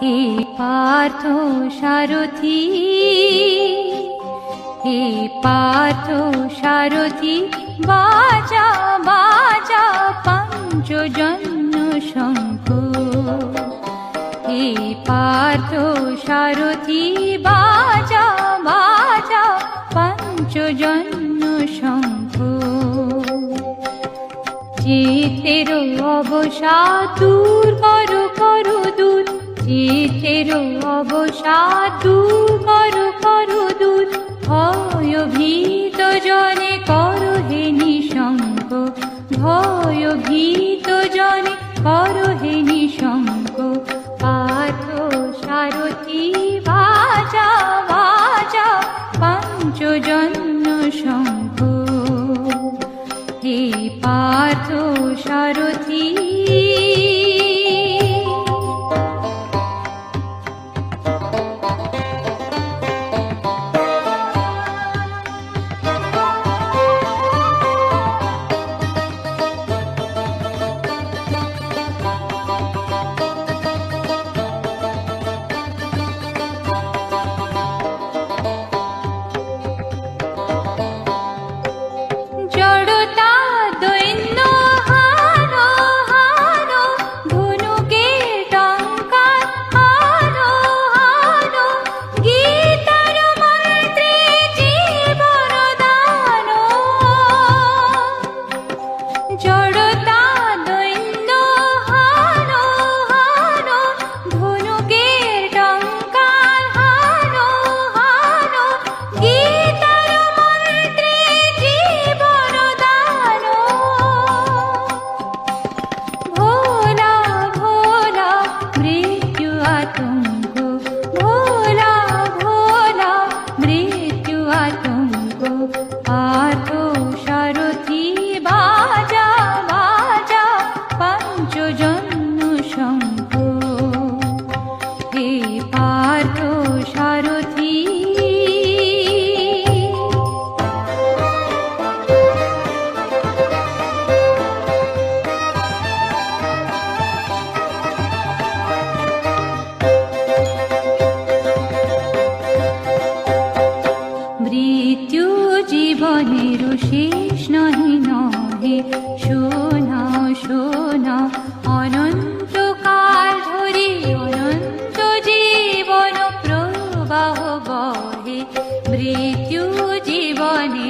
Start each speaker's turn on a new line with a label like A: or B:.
A: পার্থ সারথি, হে পার্থ সারথি, বাজা বাজা পঞ্চজন্য শঙ্খ। হে পার্থ সারথি, বাজা বাজা পঞ্চজন্য শঙ্খ। চিতের অবসাদ দূর করো করো দূর। চিতের অবসাদ করো করো দূর ভয় ভীত জনে করো হে নিশঙ্ক। ভয় ভীত জনে করো হে নিশঙ্ক। পার্থ সারথি বাজা বাজা পঞ্চজন্য শঙ্খ। হে পার্থ সারথি হে পার্থ সারথি। মৃত্যু জীবনের শেষ নহে নহে শোনা শোনা অনন্তকাল मृत्यु जीवनी